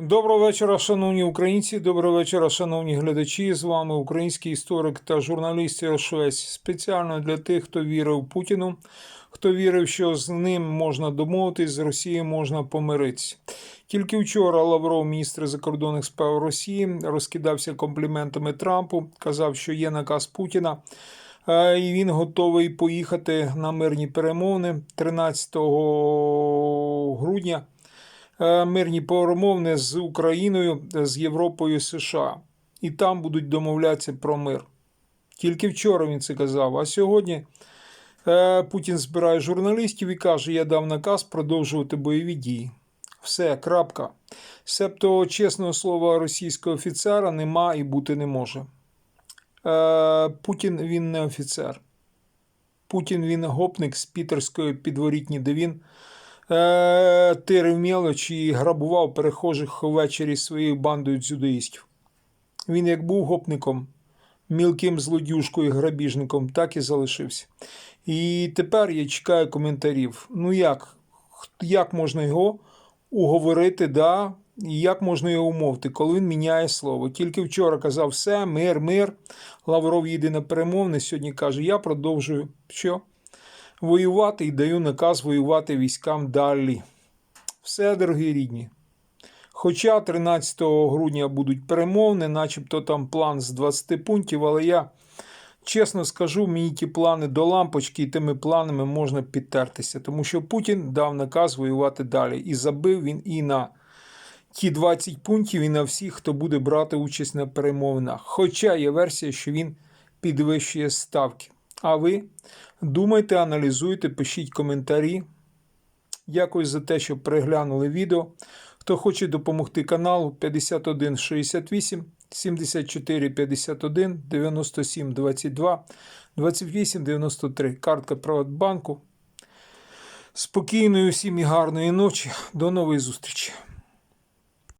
Доброго вечора, шановні українці. Доброго вечора, шановні глядачі. З вами український історик та журналіст Ярошвець. Спеціально для тих, хто вірив Путіну, хто вірив, що з ним можна домовитись, з Росією можна помиритися. Тільки вчора Лавров, міністр закордонних справ Росії, розкидався компліментами Трампу, казав, що є наказ Путіна. е, І він готовий поїхати на мирні перемовини 13 грудня мирні перемовини з Україною, з Європою, США. І там будуть домовлятися про мир. Тільки вчора він це казав. А сьогодні е, Путін збирає журналістів і каже: Я дав наказ продовжувати бойові дії. Все, крапка. Себто чесного слова російського офіцера нема і бути не може. Е, Путін він не офіцер. Путін він гопник з Пітерської підворітні, де він е, тирив мелоч і грабував перехожих ввечері своєю бандою дзюдоїстів. Він як був гопником, мілким злодюжкою, грабіжником, так і залишився. І тепер я чекаю коментарів. Ну як? Як можна його уговорити, да? і як можна його умовити, коли він міняє слово? Тільки вчора казав все, мир, мир. Лавров їде на перемовини. Сьогодні каже: Я продовжую що? Воювати і даю наказ воювати військам далі. Все, дорогі рідні. Хоча 13 грудня будуть перемовини, начебто там план з 20 пунктів, але я чесно скажу, мені ті плани до лампочки, і тими планами можна підтертися, тому що Путін дав наказ воювати далі. І забив він і на ті 20 пунктів, і на всіх, хто буде брати участь на перемовинах. Хоча є версія, що він підвищує ставки. А ви думайте, аналізуйте, пишіть коментарі. Дякую за те, що переглянули відео. Хто хоче допомогти каналу 51 68 74 51 97 22 28 93. Картка Приватбанку. Спокійної всім і гарної ночі. До нової зустрічі.